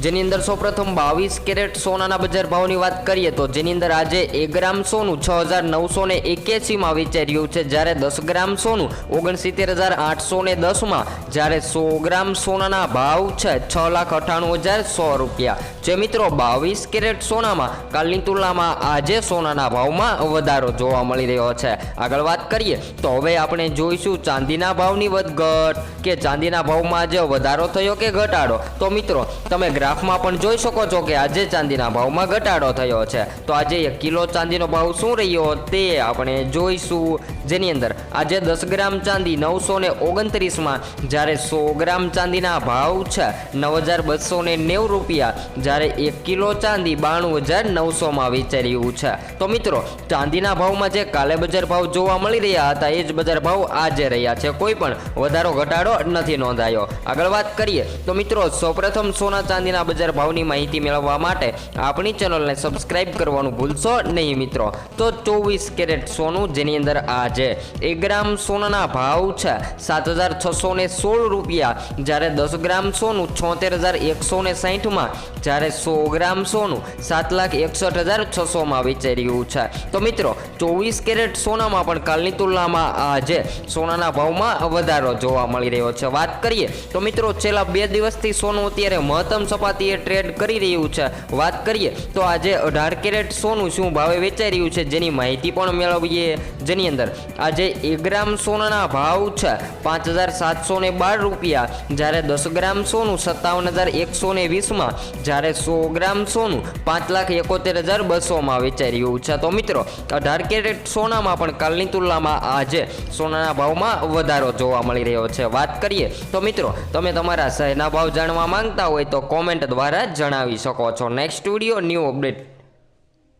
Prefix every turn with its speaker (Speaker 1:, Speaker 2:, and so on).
Speaker 1: જેની અંદર સૌપ્રથમ બાવીસ કેરેટ સોનાના બજાર ભાવની વાત કરીએ તો જેની અંદર આજે એક ગ્રામ સોનું છ હજાર નવસો ને એક્યાસીમાં વેચાઈ છે. જ્યારે દસ ગ્રામ સોનું ઓગણસિત્તેર હજાર આઠસો ને દસમાં, જ્યારે સો ગ્રામ સોનાના ભાવ છે છ લાખ અઠ્ઠાણું હજાર સો રૂપિયા. જે મિત્રો બાવીસ કેરેટ સોનામાં, કાલની તુલનામાં આજે સોનાના ભાવમાં વધારો જોવા મળી રહ્યો છે. આગળ વાત કરીએ તો હવે આપણે જોઈશું ચાંદીના ભાવની વધઘટ કે ચાંદીના ભાવમાં આજે વધારો થયો કે ઘટાડો? તો મિત્રો, તમે ગ્રાફમાં પણ જોઈ શકો છો કે આજે ચાંદીના ભાવમાં ઘટાડો થયો છે. તો આજે એક કિલો ચાંદીનો ભાવ શું રહ્યો તે આપણે જોઈશું. જેની અંદર આજે દસ ગ્રામ ચાંદી નવસો ને ઓગણત્રીસમાં, જ્યારે સો ગ્રામ ચાંદીના ભાવ છે નવ હજાર બસો ને નેવું રૂપિયા, જ્યારે એક કિલો ચાંદી બાણું હજાર નવસોમાં વેચાઈ રહ્યું છે. તો મિત્રો, ચાંદીના ભાવમાં જે કાલે બજાર ભાવ જોવા મળી રહ્યા હતા, એ જ બજાર ભાવ આજે રહ્યા છે. કોઈ પણ વધારો, ઘટાડો નથી નોંધાયો. આગળ વાત કરીએ. તો મિત્રો, સૌપ્રથમ સોના ચાંદીના બજાર ભાવની માહિતી મેળવવા માટે આપણી ચેનલને સબસ્ક્રાઇબ કરવાનું ભૂલશો નહીં મિત્રો. તો ચોવીસ કેરેટ સોનું જેની અંદર આજે એક ગ્રામ સોનાના ભાવ છે સાત હજાર છસો ને સોળ રૂપિયા. જ્યારે દસ ગ્રામ સોનું છોતેર હજાર એકસો ને સાહીઠમાં જ્યારે સો ગ્રામ સોનું સાત લાખ એકસઠ હજાર છસોમાં વેચાઈ રહ્યું છે. તો મિત્રો, ચોવીસ કેરેટ સોનામાં પણ કાલની તુલનામાં આજે સોનાના ભાવમાં વધારો જોવા મળી રહ્યો છે. વાત કરીએ તો મિત્રો, છેલ્લા બે દિવસથી સોનું અત્યારે મહત્તમ સપાટીએ ટ્રેડ કરી રહ્યું છે. વાત કરીએ તો આજે અઢાર કેરેટ સોનું શું ભાવે વેચાઈ રહ્યું છે જેની માહિતી પણ મેળવીએ જેની અંદર આજે એક ગ્રામ સોનાના ભાવ છે પાંચ હજાર સાતસો ને બાર રૂપિયા. જ્યારે દસ ગ્રામ સોનું સત્તાવન હજાર એકસો ને વીસમાં, જ્યારે સો ગ્રામ સોનું પાંચ લાખ એકોતેર હજાર બસોમાં વેચાઈ રહ્યું છે. તો મિત્રો, અઢાર કેરેટ સોનામાં પણ કાલની તુલનામાં આજે સોનાના ભાવમાં વધારો જોવા મળી રહ્યો છે. વાત કરીએ તો મિત્રો, તમે તમારા શહેરના ભાવ જાણવા માંગતા હોય તો કોમેન્ટ દ્વારા જણાવી શકો છો. Next video new update